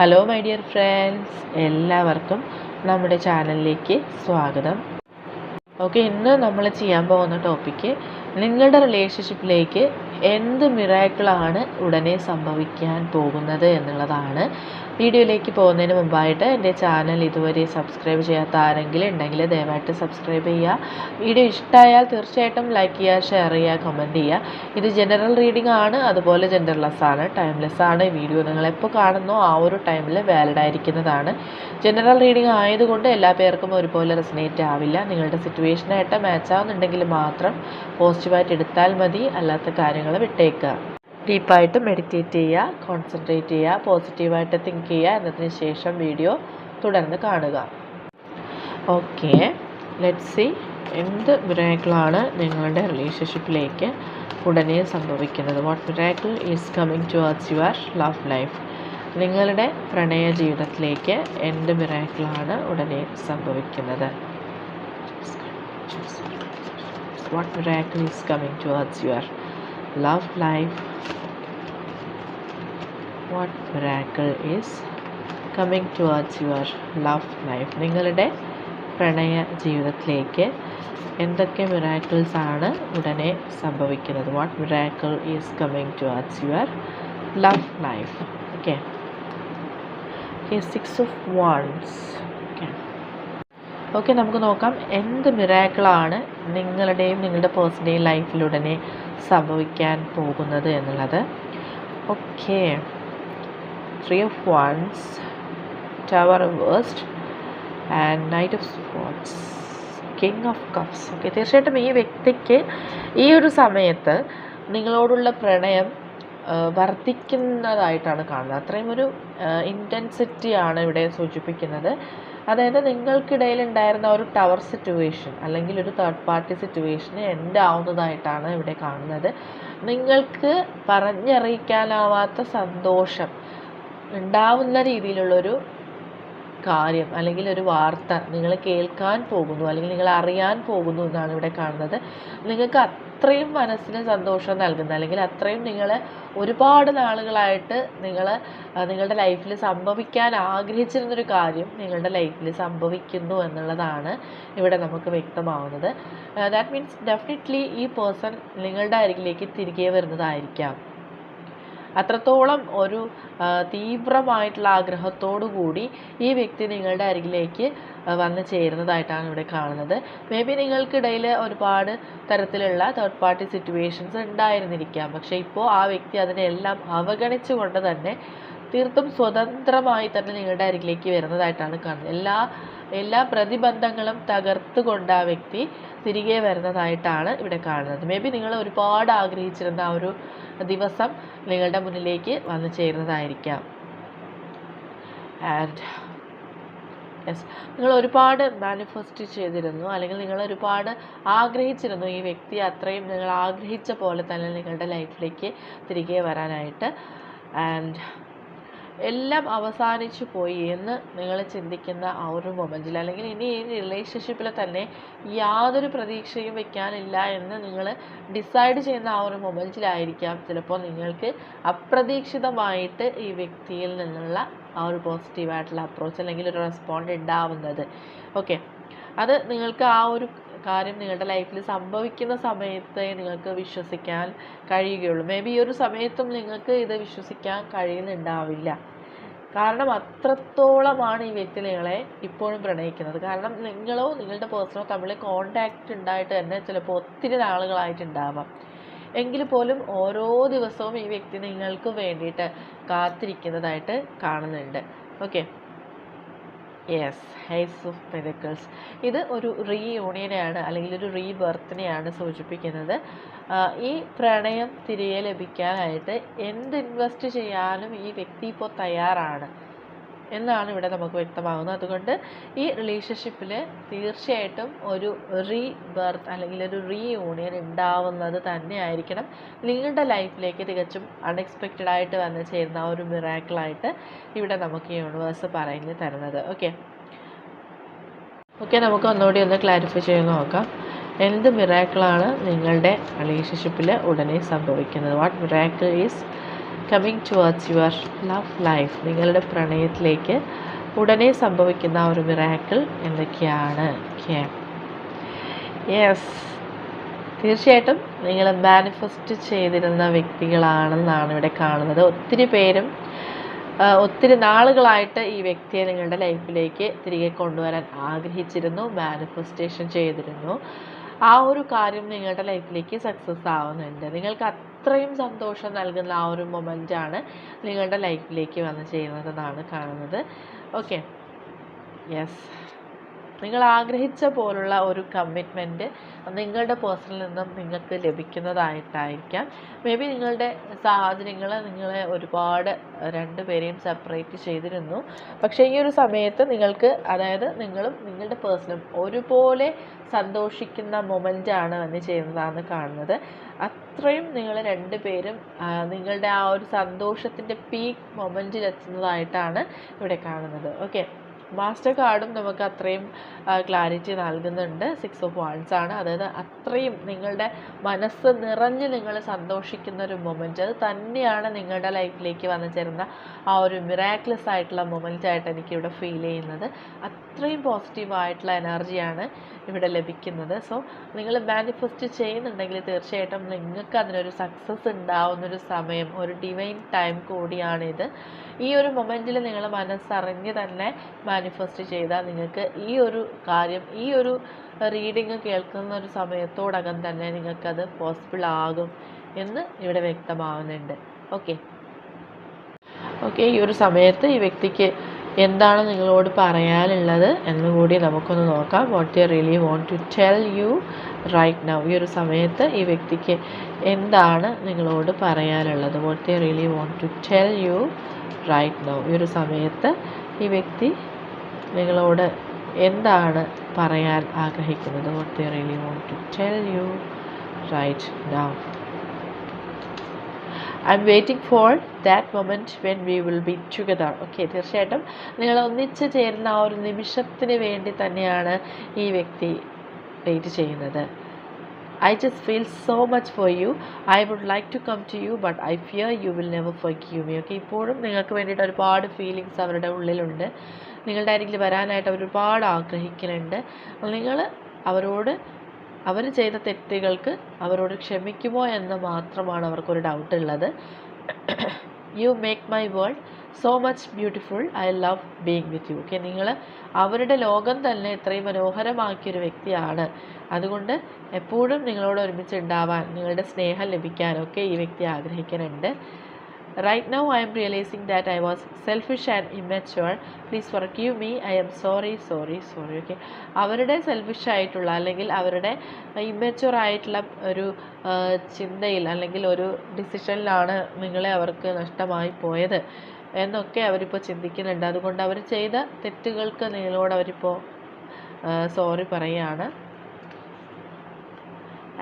Hello my dear friends എല്ലാവർക്കും നമ്മുടെ ചാനലിലേക്ക് സ്വാഗതം. ഓക്കെ ഇന്ന് നമ്മൾ ചെയ്യാൻ പോകുന്ന ടോപ്പിക്ക് നിങ്ങളുടെ റിലേഷൻഷിപ്പിലേക്ക് എന്ത് മിറാക്കിളാണ് ഉടനെ സംഭവിക്കാൻ പോകുന്നത് എന്നുള്ളതാണ്. വീഡിയോയിലേക്ക് പോകുന്നതിന് മുമ്പായിട്ട് എന്റെ ചാനൽ ഇതുവരെ സബ്സ്ക്രൈബ് ചെയ്യാത്ത ആരെങ്കിലും ഉണ്ടെങ്കിൽ ദയവായിട്ട് സബ്സ്ക്രൈബ് ചെയ്യുക. വീഡിയോ ഇഷ്ടമായാൽ തീർച്ചയായിട്ടും ലൈക്ക് ചെയ്യുക ഷെയർ ചെയ്യുക കമന്റ് ചെയ്യുക. ഇത് ജനറൽ റീഡിംഗ് ആണ് അതുപോലെ ജെൻഡർലെസ് ആണ് ടൈംലെസ് ആണ്. വീഡിയോ നിങ്ങൾ എപ്പോൾ കാണുന്നോ ആ ഒരു ടൈമിൽ വാലിഡ് ആയിരിക്കുന്നതാണ്. ജനറൽ റീഡിംഗ് ആയതുകൊണ്ട് എല്ലാ പേർക്കും ഒരുപോലെ റെസിനേറ്റ് ആവില്ല. നിങ്ങളുടെ സിറ്റുവേഷനായിട്ട് മാച്ച് ആവുന്നുണ്ടെങ്കിൽ മാത്രം പോസിറ്റീവായിട്ട് എടുത്താൽ മതി. അല്ലാത്ത കാര്യങ്ങൾ വിട്ടേക്കുക. ഡീപ്പായിട്ട് മെഡിറ്റേറ്റ് ചെയ്യുക കോൺസെൻട്രേറ്റ് ചെയ്യുക പോസിറ്റീവായിട്ട് തിങ്ക് ചെയ്യുക എന്നതിന് ശേഷം വീഡിയോ തുടർന്ന് കാണുക. ഓക്കെ. ലെറ്റ് സി എന്ത് മിറാക്കിളാണ് നിങ്ങളുടെ റിലേഷൻഷിപ്പിലേക്ക് ഉടനെ സംഭവിക്കുന്നത്. What miracle is coming towards your love life നിങ്ങളുടെ പ്രണയ ജീവിതത്തിലേക്ക് എന്ത് മിറാക്കിളാണ് ഉടനെ സംഭവിക്കുന്നത്? What miracle is coming towards your love life? What miracle is coming towards your love life? നിങ്ങളുടെ പ്രണയ ജീവിതത്തിലേക്ക് എന്തൊക്കെ മിറാക്കിൾസ് ആണ് ഉടനെ സംഭവിക്കുന്നത്? What miracle is coming towards your love life okay six of wands okay നമുക്ക് നോക്കാം. എന്ത് മിറാക്കിളാണ് നിങ്ങളുടെയും നിങ്ങളുടെ പേഴ്സന്റെയും ലൈഫിലുടനെ സംഭവിക്കാൻ പോകുന്നത് എന്നുള്ളത്. Okay. Three of wands tower waste and knight of swords king of cups okay തീർച്ചയായിട്ടും ഈ വ്യക്തിക്ക് ഈ ഒരു സമയത്ത് നിങ്ങളോടുള്ള പ്രണയം വർദ്ധിക്കുന്നതായിട്ടാണ് കാണുന്നത്. അത്രയും ഒരു ഇന്റൻസിറ്റിയാണ് ഇവിടെ സൂചിപ്പിക്കുന്നത്. അതായത് നിങ്ങൾക്കിടയിൽ ഉണ്ടായിരുന്ന ഒരു ടവർ സിറ്റുവേഷൻ അല്ലെങ്കിൽ ഒരു തേർഡ് പാർട്ടി സിറ്റുവേഷൻ എൻഡ് ആവുന്നതായിട്ടാണ് ഇവിടെ കാണുന്നത്. നിങ്ങൾക്ക് പറഞ്ഞറിയിക്കാനാവാത്ത സന്തോഷം ഉണ്ടാവുന്ന രീതിയിലുള്ളൊരു കാര്യം അല്ലെങ്കിൽ ഒരു വാർത്ത നിങ്ങൾ കേൾക്കാൻ പോകുന്നു അല്ലെങ്കിൽ നിങ്ങൾ അറിയാൻ പോകുന്നു എന്നാണ് ഇവിടെ കാണുന്നത്. നിങ്ങൾക്ക് അത്രയും മനസ്സിന് സന്തോഷം നൽകുന്ന അല്ലെങ്കിൽ അത്രയും നിങ്ങൾ ഒരുപാട് നാളുകളായിട്ട് നിങ്ങൾ നിങ്ങളുടെ ലൈഫിൽ സംഭവിക്കാൻ ആഗ്രഹിച്ചിരുന്നൊരു കാര്യം നിങ്ങളുടെ ലൈഫിൽ സംഭവിക്കുന്നു എന്നുള്ളതാണ് ഇവിടെ നമുക്ക് വ്യക്തമാവുന്നത്. ദാറ്റ് മീൻസ് ഡെഫിനറ്റ്ലി ഈ പേഴ്സൺ നിങ്ങളുടെ അരികിലേക്ക് തിരികെ വരുന്നതായിരിക്കാം. അത്രത്തോളം ഒരു തീവ്രമായിട്ടുള്ള ആഗ്രഹത്തോടു കൂടി ഈ വ്യക്തി നിങ്ങളുടെ അരികിലേക്ക് വന്ന് ചേരുന്നതായിട്ടാണ് ഇവിടെ കാണുന്നത്. മേ ബി നിങ്ങൾക്കിടയിൽ ഒരുപാട് തരത്തിലുള്ള തേർഡ് പാർട്ടി സിറ്റുവേഷൻസ് ഉണ്ടായിരുന്നിരിക്കാം. പക്ഷേ ഇപ്പോൾ ആ വ്യക്തി അതിനെല്ലാം അവഗണിച്ചുകൊണ്ട് തന്നെ തീർത്തും സ്വതന്ത്രമായി തന്നെ നിങ്ങളുടെ അരികിലേക്ക് വരുന്നതായിട്ടാണ് കാണുന്നത്. എല്ലാ എല്ലാ പ്രതിബന്ധങ്ങളും തകർത്തുകൊണ്ട് ആ വ്യക്തി തിരികെ വരുന്നതായിട്ടാണ് ഇവിടെ കാണുന്നത്. മേ ബി നിങ്ങൾ ഒരുപാട് ആഗ്രഹിച്ചിരുന്ന ആ ഒരു ദിവസം നിങ്ങളുടെ മുന്നിലേക്ക് വന്നു ചേരുന്നതായിരിക്കാം. ആൻഡ് യെസ് നിങ്ങൾ ഒരുപാട് മാനിഫെസ്റ്റ് ചെയ്തിരുന്നു അല്ലെങ്കിൽ നിങ്ങൾ ഒരുപാട് ആഗ്രഹിച്ചിരുന്നു ഈ വ്യക്തി അത്രയും നിങ്ങൾ ആഗ്രഹിച്ച പോലെ തന്നെ നിങ്ങളുടെ ലൈഫിലേക്ക് തിരികെ വരാനായിട്ട്. ആൻഡ് എല്ലാം അവസാനിച്ചു പോയി എന്ന് നിങ്ങൾ ചിന്തിക്കുന്ന ആ ഒരു മൊമെന്റിൽ അല്ലെങ്കിൽ ഇനി ഈ റിലേഷൻഷിപ്പിൽ തന്നെ യാതൊരു പ്രതീക്ഷയും വെക്കാനില്ല എന്ന് നിങ്ങൾ ഡിസൈഡ് ചെയ്യുന്ന ആ ഒരു മൊമെന്റിലായിരിക്കാം ചിലപ്പോൾ നിങ്ങൾക്ക് അപ്രതീക്ഷിതമായിട്ട് ഈ വ്യക്തിയിൽ നിന്നുള്ള ആ ഒരു പോസിറ്റീവായിട്ടുള്ള അപ്രോച്ച് അല്ലെങ്കിൽ ഒരു റെസ്പോണ്ട് ഉണ്ടാവുന്നത്. ഓക്കെ അത് നിങ്ങൾക്ക് ആ ഒരു കാര്യം നിങ്ങളുടെ ലൈഫിൽ സംഭവിക്കുന്ന സമയത്തെ നിങ്ങൾക്ക് വിശ്വസിക്കാൻ കഴിയുകയുള്ളൂ. മേ ബി ഈ ഒരു സമയത്തും നിങ്ങൾക്ക് ഇത് വിശ്വസിക്കാൻ കഴിയുന്നുണ്ടാവില്ല. കാരണം അത്രത്തോളമാണ് ഈ വ്യക്തി നിങ്ങളെ ഇപ്പോഴും പ്രണയിക്കുന്നത്. കാരണം നിങ്ങളോ നിങ്ങളുടെ പേഴ്സണോ തമ്മിൽ കോണ്ടാക്റ്റ് ഉണ്ടായിട്ട് തന്നെ ചിലപ്പോൾ ഒത്തിരി നാളുകളായിട്ടുണ്ടാവാം. എങ്കിൽ പോലും ഓരോ ദിവസവും ഈ വ്യക്തി നിങ്ങൾക്ക് വേണ്ടിയിട്ട് കാത്തിരിക്കുന്നതായിട്ട് കാണുന്നുണ്ട്. Okay yes ace of pentacles ഇത് ഒരു റീയൂണിയനെയാണ് അല്ലെങ്കിൽ ഒരു റീബർത്തിനെയാണ് സൂചിപ്പിക്കുന്നത്. ഈ പ്രണയം തിരികെ ലഭിക്കാനായിട്ട് എന്ത് ഇൻവെസ്റ്റ് ചെയ്യാനും ഈ വ്യക്തി ഇപ്പോൾ തയ്യാറാണ്. എന്നാണ് ഇവിടെ നമുക്ക് വ്യക്തമാകുന്നത്. അതുകൊണ്ട് ഈ റിലേഷൻഷിപ്പിൽ തീർച്ചയായിട്ടും ഒരു റീ ബർത്ത് അല്ലെങ്കിൽ ഒരു റീ യൂണിയൻ ഉണ്ടാവുന്നത് തന്നെയായിരിക്കണം. നിങ്ങളുടെ ലൈഫിലേക്ക് തികച്ചും അൺഎക്സ്പെക്റ്റഡ് ആയിട്ട് വന്ന് ചേരുന്ന ഒരു മിറാക്കിളായിട്ട് ഇവിടെ നമുക്ക് യൂണിവേഴ്സ് പറഞ്ഞു തരുന്നത്. ഓക്കെ ഓക്കെ നമുക്ക് ഒന്നുകൂടി ഒന്ന് ക്ലാരിഫൈ ചെയ്ത് നോക്കാം. എന്ത് മിറാക്കിളാണ് നിങ്ങളുടെ റിലേഷൻഷിപ്പിൽ ഉടനെ സംഭവിക്കുന്നത്? What miracle is coming towards your love life നിങ്ങളുടെ പ്രണയത്തിലേക്ക് ഉടനെ സംഭവിക്കുന്ന ഒരു മിറാക്കിൾ എന്തൊക്കെയാണ്? യെസ് തീർച്ചയായിട്ടും നിങ്ങൾ മാനിഫെസ്റ്റ് ചെയ്തിരുന്ന വ്യക്തികളാണെന്നാണ് ഇവിടെ കാണുന്നത്. ഒത്തിരി പേരും ഒത്തിരി നാളുകളായിട്ട് ഈ വ്യക്തിയെ നിങ്ങളുടെ ലൈഫിലേക്ക് തിരികെ കൊണ്ടുവരാൻ ആഗ്രഹിച്ചിരുന്നു മാനിഫെസ്റ്റേഷൻ ചെയ്തിരുന്നു. ആ ഒരു കാര്യം നിങ്ങളുടെ ലൈഫിലേക്ക് സക്സസ് ആവുന്നുണ്ട്. നിങ്ങൾക്ക് അത്രയും സന്തോഷം നൽകുന്ന ആ ഒരു മൊമെന്റാണ് നിങ്ങളുടെ ലൈഫിലേക്ക് വന്ന് ചെയ്യുന്നതെന്നാണ് കാണുന്നത്. ഓക്കെ യെസ് നിങ്ങൾ ആഗ്രഹിച്ച പോലുള്ള ഒരു കമ്മിറ്റ്മെന്റ് നിങ്ങളുടെ പേഴ്സണിൽ നിന്നും നിങ്ങൾക്ക് ലഭിക്കുന്നതായിട്ടായിരിക്കാം. മേ ബി നിങ്ങളുടെ സാഹചര്യങ്ങൾ നിങ്ങളെ ഒരുപാട് രണ്ടുപേരെയും സെപ്പറേറ്റ് ചെയ്തിരുന്നു. പക്ഷേ ഈ ഒരു സമയത്ത് നിങ്ങൾക്ക് അതായത് നിങ്ങളും നിങ്ങളുടെ പേഴ്സണും ഒരുപോലെ സന്തോഷിക്കുന്ന മൊമെന്റാണ് വന്ന് ചെയ്യുന്നതാണ് കാണുന്നത്. അത്രയും നിങ്ങൾ രണ്ടുപേരും പേരും നിങ്ങളുടെ ആ ഒരു സന്തോഷത്തിന്റെ പീക്ക് മൊമെന്റിൽ എത്തുന്നതായിട്ടാണ് ഇവിടെ കാണുന്നത്. ഓക്കെ മാസ്റ്റർ കാർഡും നമുക്ക് അത്രയും ക്ലാരിറ്റി നൽകുന്നുണ്ട്. സിക്സ് ഓഫ് വാൺസ് ആണ്. അതായത് അത്രയും നിങ്ങളുടെ മനസ്സ് നിറഞ്ഞ് നിങ്ങൾ സന്തോഷിക്കുന്ന ഒരു മൊമെന്റ് അത് തന്നെയാണ് നിങ്ങളുടെ ലൈഫിലേക്ക് വന്നു ചേരുന്ന ആ ഒരു മിറാക്ലസ് ആയിട്ടുള്ള മൊമെന്റ് ആയിട്ട് എനിക്കിവിടെ ഫീൽ ചെയ്യുന്നത്. അത്രയും പോസിറ്റീവ് പോസിറ്റീവായിട്ടുള്ള എനർജിയാണ് ഇവിടെ ലഭിക്കുന്നത്. സോ നിങ്ങൾ മാനിഫെസ്റ്റ് ചെയ്യുന്നുണ്ടെങ്കിൽ തീർച്ചയായിട്ടും നിങ്ങൾക്ക് അതിനൊരു സക്സസ് ഉണ്ടാവുന്നൊരു സമയം ഒരു ഡിവൈൻ ടൈം കൂടിയാണിത് ഈ ഒരു മൊമെന്റിൽ നിങ്ങൾ മനസ്സറിഞ്ഞ് തന്നെ മാനിഫെസ്റ്റ് ചെയ്താൽ നിങ്ങൾക്ക് ഈ ഒരു കാര്യം ഈ ഒരു റീഡിങ് കേൾക്കുന്ന ഒരു സമയത്തോടകം തന്നെ നിങ്ങൾക്കത് പോസിബിൾ ആകും എന്ന് ഇവിടെ വ്യക്തമാവുന്നുണ്ട്. ഓക്കെ ഓക്കെ ഈ ഒരു സമയത്ത് ഈ വ്യക്തിക്ക് എന്താണ് നിങ്ങളോട് പറയാനുള്ളത് എന്ന് കൂടി നമുക്കൊന്ന് നോക്കാം. What you really want to tell you right now ഈ ഒരു സമയത്ത് ഈ വ്യക്തിക്ക് എന്താണ് നിങ്ങളോട് പറയാനുള്ളത്? What you really want to tell you right now ഈ ഒരു സമയത്ത് ഈ വ്യക്തി നിങ്ങളോട് എന്താണ് പറയാൻ ആഗ്രഹിക്കുന്നത്? What you really want to tell you right now I'm waiting for that moment when we will be together okay തീർച്ചയായിട്ടും നിങ്ങൾ ഒന്നിച്ച് ചേരുന്ന ആ ഒരു നിമിഷത്തിന് വേണ്ടി തന്നെയാണ് ഈ വ്യക്തി വെയിറ്റ് ചെയ്യുന്നത്. I just feel so much for you I would like to come to you but I fear you will never forgive me okay ഇപ്പോഴും നിങ്ങൾക്ക് വേണ്ടിയിട്ട് ഒരുപാട് ഫീലിങ്സ് അവരുടെ ഉള്ളിലുണ്ട്. നിങ്ങളുടെ അരികിൽ വരാനായിട്ട് അവർ ഒരുപാട് ആഗ്രഹിക്കുന്നുണ്ട്. നിങ്ങൾ അവരോട് അവർ ചെയ്ത തെറ്റുകൾക്ക് അവരോട് ക്ഷമിക്കുമോ എന്ന് മാത്രമാണ് അവർക്കൊരു ഡൗട്ട് ഉള്ളത്. You make my world so much beautiful I love being with you okay നിങ്ങൾ അവരുടെ ലോകം തന്നെ ഇത്രയും മനോഹരമാക്കിയൊരു വ്യക്തിയാണ്. അതുകൊണ്ട് എപ്പോഴും നിങ്ങളോട് ഒരുമിച്ച് ഉണ്ടാവാൻ നിങ്ങളുടെ സ്നേഹം ലഭിക്കാനൊക്കെ ഈ വ്യക്തി ആഗ്രഹിക്കുന്നുണ്ട്. Right now I'm realising that I was selfish and immature please forgive me I'm sorry sorry sorry okay അവരുടെ സെൽഫിഷ് ആയിട്ടുള്ള അല്ലെങ്കിൽ അവരുടെ ഇമ്മച്ചുവർ ആയിട്ടുള്ള ഒരു ചിന്തയിൽ അല്ലെങ്കിൽ ഒരു ഡിസിഷനിലാണ് നിങ്ങളെ അവർക്ക് നഷ്ടമായി പോയത്. എന്നൊക്കെ അവരിപ്പോൾ ചിന്തിക്കുന്നുണ്ട്. അതുകൊണ്ട് അവർ ചെയ്ത തെറ്റുകൾക്ക് നിങ്ങളോട് അവരിപ്പോൾ സോറി പറയുകയാണ്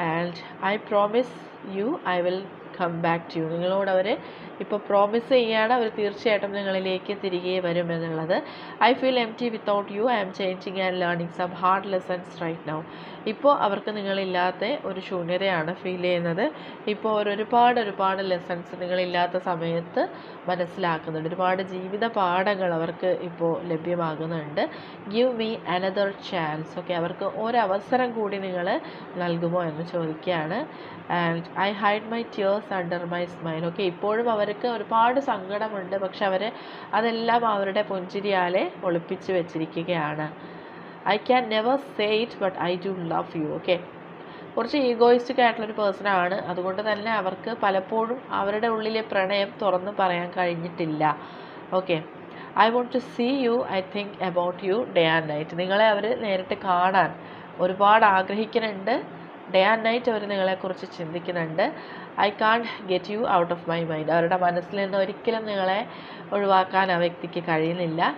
and I promise you I will come back to you നിങ്ങളോട് അവർ ഇപ്പോൾ പ്രോമിസ് ചെയ്യുകയാണ് അവർ തീർച്ചയായിട്ടും നിങ്ങളിലേക്ക് തിരികെ വരും എന്നുള്ളത്. I feel empty without you I'm changing and learning some hard lessons right now ഇപ്പോൾ അവർക്ക് നിങ്ങളില്ലാത്ത ഒരു ശൂന്യതയാണ് ഫീൽ ചെയ്യുന്നത്. ഇപ്പോൾ അവർ ഒരുപാട് ഒരുപാട് ലെസൺസ് നിങ്ങളില്ലാത്ത സമയത്ത് മനസ്സിലാക്കുന്നുണ്ട്. ഒരുപാട് ജീവിത പാഠങ്ങൾ അവർക്ക് ഇപ്പോൾ ലഭ്യമാകുന്നുണ്ട്. Give me another chance okay അവർക്ക് ഒരവസരം കൂടി നിങ്ങൾ നൽകുമോ എന്ന് ചോദിക്കുകയാണ്. And I hide my tears under my smile okay ഇപ്പോഴും അവർക്ക് ഒരുപാട് സങ്കടമുണ്ട്. പക്ഷെ അവർ അതെല്ലാം അവരുടെ പുഞ്ചിരിയാലെ ഒളിപ്പിച്ച് വെച്ചിരിക്കുകയാണ്. I can never say it but I do love you okay കുറച്ച് ഈഗോയിസ്റ്റിക് ആയിട്ടുള്ളൊരു പേഴ്സൺ ആണ്. അതുകൊണ്ട് തന്നെ അവർക്ക് പലപ്പോഴും അവരുടെ ഉള്ളിലെ പ്രണയം തുറന്ന് പറയാൻ കഴിഞ്ഞിട്ടില്ല. Okay I want to see you I think about you day and night നിങ്ങളെ അവർ നേരിട്ട് കാണാൻ ഒരുപാട് ആഗ്രഹിക്കുന്നുണ്ട്. ഡേ ആൻഡ് നൈറ്റ് അവർ നിങ്ങളെക്കുറിച്ച് ചിന്തിക്കുന്നുണ്ട്. I can't get you out of my mind അവരുടെ മനസ്സിൽ നിന്ന് ഒരിക്കലും നിങ്ങളെ ഒഴിവാക്കാൻ ആ വ്യക്തിക്ക് കഴിയുന്നില്ല.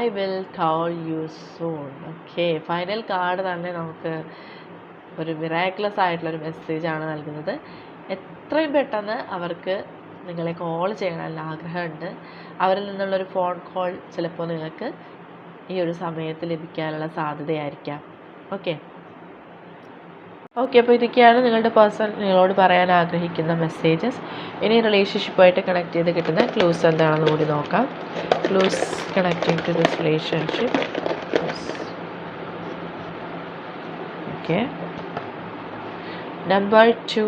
I will call you soon okay final card തന്നെ നമുക്ക് ഒരു മിറാക്കുലസ് ആയിട്ടുള്ളൊരു മെസ്സേജാണ് നൽകുന്നത്. എത്രയും പെട്ടെന്ന് അവർക്ക് നിങ്ങളെ കോൾ ചെയ്യണമെന്ന് ആഗ്രഹമുണ്ട്. അവരിൽ നിന്നുള്ളൊരു ഫോൺ കോൾ ചിലപ്പോൾ നിങ്ങൾക്ക് ഈ ഒരു സമയത്ത് ലഭിക്കാനുള്ള സാധ്യതയായിരിക്കാം. ഓക്കെ ഓക്കെ അപ്പോൾ ഇതൊക്കെയാണ് നിങ്ങളുടെ പേഴ്സൺ നിങ്ങളോട് പറയാൻ ആഗ്രഹിക്കുന്ന മെസ്സേജസ് ഇനി റിലേഷൻഷിപ്പായിട്ട് കണക്ട് ചെയ്ത് കിട്ടുന്ന ക്ലൂസ് എന്താണെന്ന് കൂടി നോക്കാം. Clues connecting to this relationship okay number two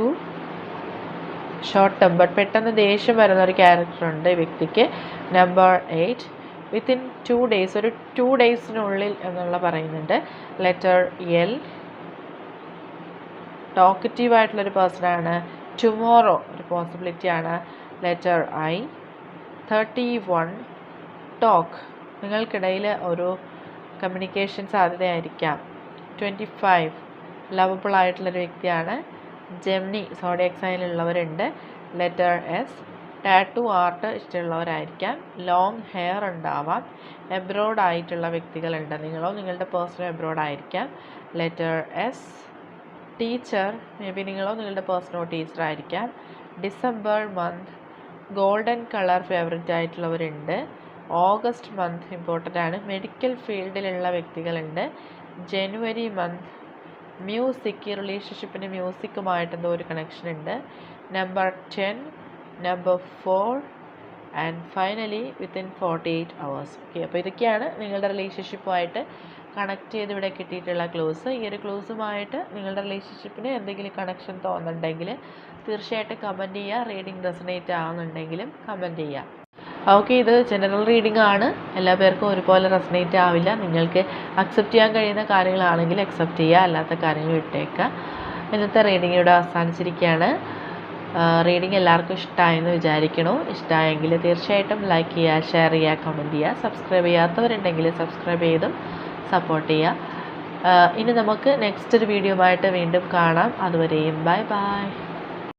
short temper പെട്ടെന്ന് ദേഷ്യം വരുന്ന ഒരു ക്യാരക്ടറുണ്ട് വ്യക്തിക്ക്. Number eight within two days ഒരു ടു ഡേയ്സിനുള്ളിൽ എന്നുള്ള പറയുന്നുണ്ട്. ലെറ്റർ എൽ ടോക്കറ്റീവ് ആയിട്ടുള്ളൊരു പേഴ്സണാണ് ടുമോറോ ഒരു പോസിബിലിറ്റിയാണ് letter I thirty one talk നിങ്ങൾക്കിടയിൽ ഒരു കമ്മ്യൂണിക്കേഷൻ സാധ്യതയായിരിക്കാം. ട്വന്റി ഫൈവ് ലവബിൾ ആയിട്ടുള്ളൊരു വ്യക്തിയാണ്. ജെമിനി സോഡിയക് സൈനിലുള്ളവരുണ്ട് ലെറ്റർ എസ് ടാറ്റു ആർട്ട് ഇഷ്ടമുള്ളവരായിരിക്കാം. ലോങ് ഹെയർ ഉണ്ടാവാം. എബ്രോഡ് ആയിട്ടുള്ള വ്യക്തികളുണ്ട് നിങ്ങളോ? നിങ്ങളുടെ പേഴ്സണൽ എബ്രോഡ് ആയിരിക്കാം. Letter S teacher may be നിങ്ങളോ നിങ്ങളുടെ പേഴ്സണോ ടീച്ചറായിരിക്കാം. December month golden colour favourite ആയിട്ടുള്ളവരുണ്ട്. August month important ആണ്. മെഡിക്കൽ ഫീൽഡിലുള്ള വ്യക്തികളുണ്ട്. ജനുവരി മന്ത് മ്യൂസിക് റിലേഷൻഷിപ്പിന് മ്യൂസിക്കുമായിട്ട് എന്തോ ഒരു കണക്ഷൻ ഉണ്ട്. Number ten number four and finally within forty eight hours okay അപ്പോൾ ഇതൊക്കെയാണ് നിങ്ങളുടെ റിലേഷൻഷിപ്പുമായിട്ട് കണക്ട് ചെയ്ത് ഇവിടെ കിട്ടിയിട്ടുള്ള ക്ലൂസ് ഈ ഒരു ക്ലൂസുമായിട്ട് നിങ്ങളുടെ റിലേഷൻഷിപ്പിന് എന്തെങ്കിലും കണക്ഷൻ തോന്നുന്നുണ്ടെങ്കിൽ തീർച്ചയായിട്ടും കമന്റ് ചെയ്യുക. റീഡിംഗ് റെസണേറ്റ് ആവുന്നുണ്ടെങ്കിലും കമന്റ് ചെയ്യുക. ഓക്കെ ഇത് ജനറൽ റീഡിംഗ് ആണ്. എല്ലാ പേർക്കും ഒരുപോലെ റെസണേറ്റ് ആവില്ല. നിങ്ങൾക്ക് അക്സെപ്റ്റ് ചെയ്യാൻ കഴിയുന്ന കാര്യങ്ങളാണെങ്കിൽ അക്സെപ്റ്റ് ചെയ്യുക. അല്ലാത്ത കാര്യങ്ങൾ വിട്ടേക്കുക ഇന്നത്തെ റീഡിംഗ് ഇവിടെ അവസാനിച്ചിരിക്കുകയാണ്. റീഡിംഗ് എല്ലാവർക്കും ഇഷ്ടമായെന്ന് വിചാരിക്കണു ഇഷ്ടമായെങ്കിൽ തീർച്ചയായിട്ടും ലൈക്ക് ചെയ്യുക ഷെയർ ചെയ്യുക കമന്റ് ചെയ്യുക. സബ്സ്ക്രൈബ് ചെയ്യാത്തവരുണ്ടെങ്കിൽ സബ്സ്ക്രൈബ് ചെയ്തും സപ്പോർട്ട് ചെയ്യുക. ഇനി നമുക്ക് നെക്സ്റ്റ് ഒരു വീഡിയോ ആയിട്ട് വീണ്ടും കാണാം. അതുവരെയും ബൈ ബൈ.